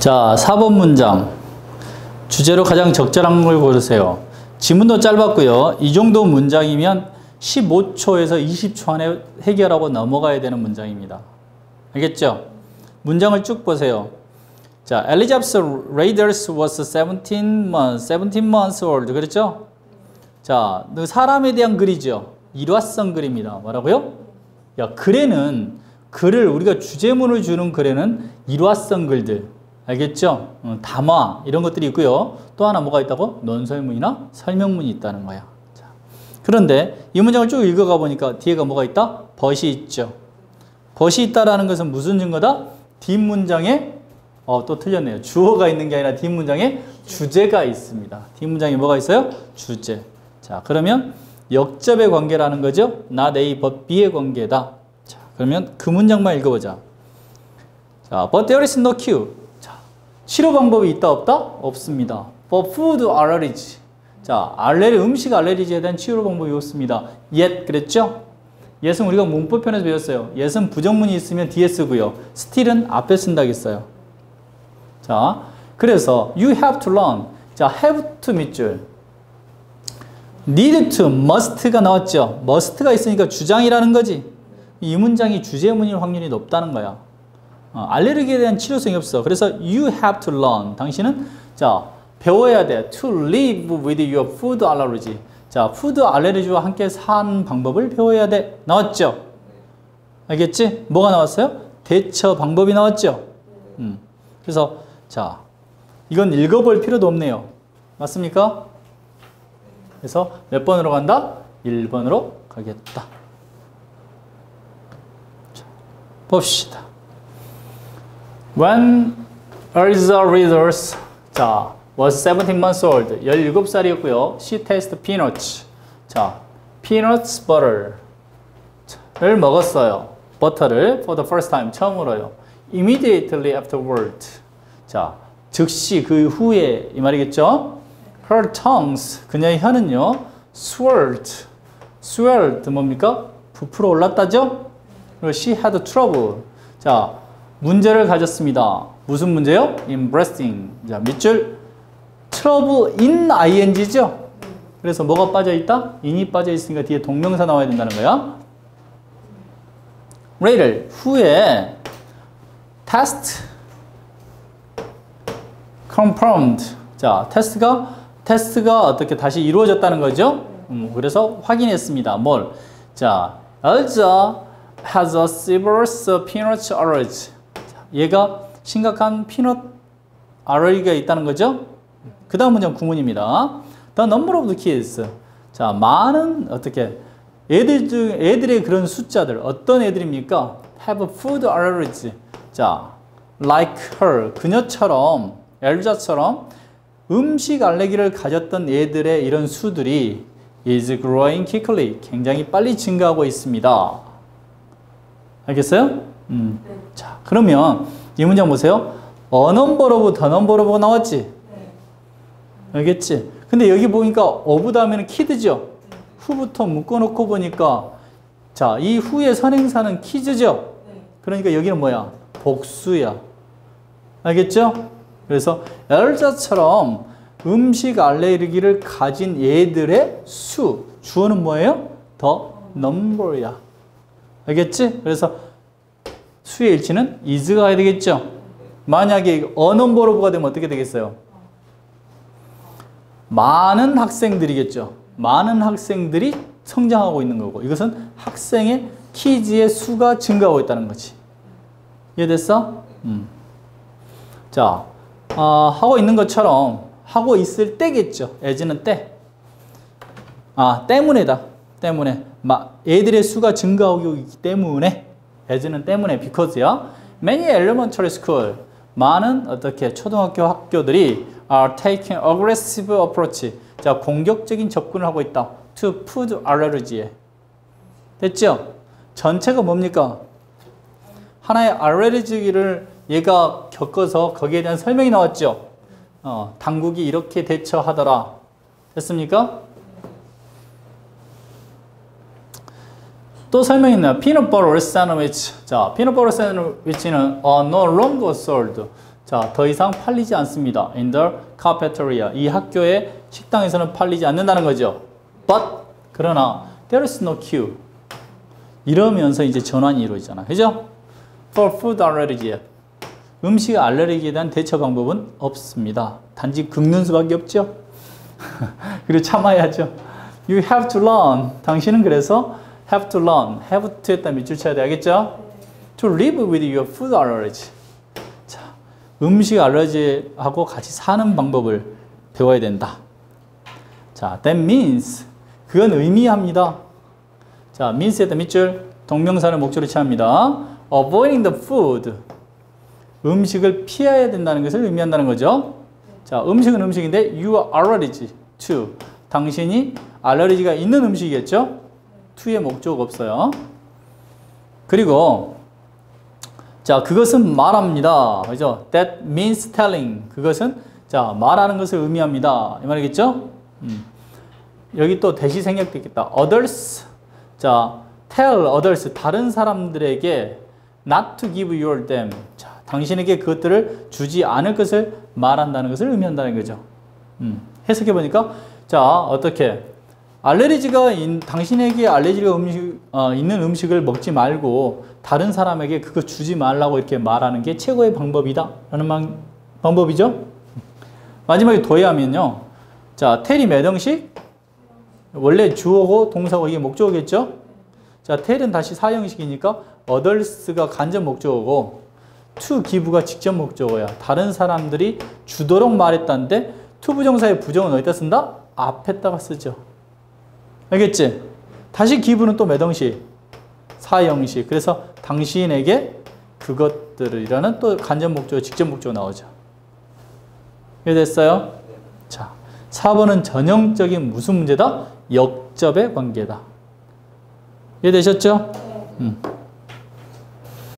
자, 4번 문장. 주제로 가장 적절한 걸 고르세요. 지문도 짧았고요. 이 정도 문장이면 15초에서 20초 안에 해결하고 넘어가야 되는 문장입니다. 알겠죠? 문장을 쭉 보세요. 자, Elizabeth Raiders was 17 months, 17 months old. 그랬죠? 자, 그 사람에 대한 글이죠. 일화성 글입니다. 뭐라고요? 야, 글에는 글을 우리가 주제문을 주는 글에는 일화성 글들. 알겠죠? 어, 담화 이런 것들이 있고요. 또 하나 뭐가 있다고? 논설문이나 설명문이 있다는 거야. 자, 그런데 이 문장을 쭉 읽어가 보니까 뒤에가 뭐가 있다? 벗이 있죠. 벗이 있다라는 것은 무슨 증거다? 뒷문장에 어, 또 틀렸네요. 주어가 있는 게 아니라 뒷문장에 주제가 있습니다. 뒷문장에 뭐가 있어요? 주제. 자, 그러면 역접의 관계라는 거죠. not A, but B의 관계다. 자, 그러면 그 문장만 읽어보자. 자, but there is no cue. 자, 치료 방법이 있다 없다? 없습니다. for food allergy. 자, 알레르 음식 알레르기에 대한 치료 방법이 없습니다. yet 그랬죠? yet은 우리가 문법편에서 배웠어요. yet은 부정문이 있으면 뒤에 쓰고요. still은 앞에 쓴다겠어요. 자, 그래서 you have to learn. 자, have to 밑줄. need to, must가 나왔죠. must가 있으니까 주장이라는 거지. 이 문장이 주제문일 확률이 높다는 거야. 어, 알레르기에 대한 치료성이 없어. 그래서 you have to learn. 당신은 자 배워야 돼. To live with your food allergy. 자, 푸드 알레르기와 함께 사는 방법을 배워야 돼. 나왔죠? 알겠지? 뭐가 나왔어요? 대처 방법이 나왔죠? 음. 그래서 자, 이건 읽어볼 필요도 없네요. 맞습니까? 그래서 몇 번으로 간다? 1번으로 가겠다. 자, 봅시다. When Elsa Readers 자, was 17 months old. 17살이었고요. She tasted peanuts. 자, peanuts butter. 를 먹었어요. 버터를 for the first time 처음으로요. Immediately afterward. 자, 즉시 그 후에 이 말이겠죠? Her tongues 그녀의 혀는요. swelled. swelled 뭡니까? 부풀어 올랐다죠? 그리고 she had trouble. 자, 문제를 가졌습니다. 무슨 문제요? in breasting. 자, 밑줄 trouble in ing죠? 그래서 뭐가 빠져 있다? in이 빠져 있으니까 뒤에 동명사 나와야 된다는 거야. later 후에 test confirmed. 자, 테스트가 테스트가 어떻게 다시 이루어졌다는 거죠? 음, 그래서 확인했습니다. 뭘? 자, Elsa has a severe peanut allergy. 자, 얘가 심각한 피넛 알러지가 있다는 거죠? 그 다음 문장 구문입니다. The number of kids. 자, 많은 어떻게 애들 중 애들의 그런 숫자들 어떤 애들입니까? Have food allergy. 자, like her 그녀처럼 엘자처럼 음식 알레르기를 가졌던 애들의 이런 수들이 is growing quickly 굉장히 빨리 증가하고 있습니다. 알겠어요? 음. 자, 그러면 이 문장 보세요. Of the number of가 나왔지? 알겠지? 근데 여기 보니까 of 다음에는 kid죠? 후부터 묶어놓고 보니까 자, 이 후의 선행사는 키즈죠? 그러니까 여기는 뭐야? 복수야. 알겠죠? 그래서 엘자처럼 음식 알레르기를 가진 얘들의 수, 주어는 뭐예요? 더 number야. 알겠지? 그래서 수의 일치는 is가 가야 되겠죠? 만약에 of가 되면 어떻게 되겠어요? 많은 학생들이겠죠. 많은 학생들이 성장하고 있는 거고 이것은 학생의 키즈의 수가 증가하고 있다는 거지. 이해됐어? 음. 자, 어, 하고 있는 것처럼 하고 있을 때겠죠. as는 때. 아, 때문에다. 때문에. 마, 애들의 수가 증가하고 있기 때문에. As는 때문에. because야. Many elementary school. 많은 어떻게 초등학교 학교들이 are taking aggressive approach. 자, 공격적인 접근을 하고 있다. to food allergy에. 됐죠? 전체가 뭡니까? 하나의 알레르기를 얘가 겪어서 거기에 대한 설명이 나왔죠. 어, 당국이 이렇게 대처하더라. 됐습니까? 또 설명이 있나요? peanut butter sandwich. 자, peanut butter sandwich는 uh, no longer sold. 자, 더 이상 팔리지 않습니다. In the cafeteria. 이 학교의 식당에서는 팔리지 않는다는 거죠. But 그러나 there is no queue. 이러면서 이제 전환이 이루어지잖아. 그죠? For food allergy. 음식 알레르기에 대한 대처 방법은 없습니다. 단지 긁는 수밖에 없죠. 그리고 참아야죠. You have to learn. 당신은 그래서 have to learn. have to 했다 밑줄 쳐야 돼야겠죠? To live with your food allergy. 자, 음식 알레르기하고 같이 사는 방법을 배워야 된다. 자, that means 그건 의미합니다. 자, means에다 밑줄 동명사를 목적으로 취합니다. avoiding the food. 음식을 피해야 된다는 것을 의미한다는 거죠. 자, 음식은 음식인데 you are allergic to. 당신이 알레르기가 있는 음식이겠죠? To의 목적 없어요. 그리고 자, 그것은 말합니다. 그죠? That means telling. 그것은 자, 말하는 것을 의미합니다. 이 말이겠죠? 음. 여기 또 대시 생략되겠다. others. 자, tell others. 다른 사람들에게 not to give your them. 자, 당신에게 그것들을 주지 않을 것을 말한다는 것을 의미한다는 거죠. 음. 해석해 보니까 자, 어떻게 알레르기가 인, 당신에게 알레르기가 음식, 어, 있는 음식을 먹지 말고 다른 사람에게 그거 주지 말라고 이렇게 말하는 게 최고의 방법이다 라는 방, 방법이죠. 마지막에 더해하면요. 자, 텔이 몇 형식? 원래 주어고 동사고 이게 목적어겠죠? 자, 텔은 다시 사형식이니까 others가 간접 목적어고 to give가 직접 목적어야. 다른 사람들이 주도록 말했다는데 to 부정사의 부정은 어디다 쓴다? 앞에다가 쓰죠. 알겠지? 다시 기부는 또몇 형식? 사형식. 그래서 당신에게 그것들이라는 또 간접 목적어, 직접 목적어 나오죠. 이해됐어요? 자, 4번은 전형적인 무슨 문제다? 역접의 관계다. 이해되셨죠? 음.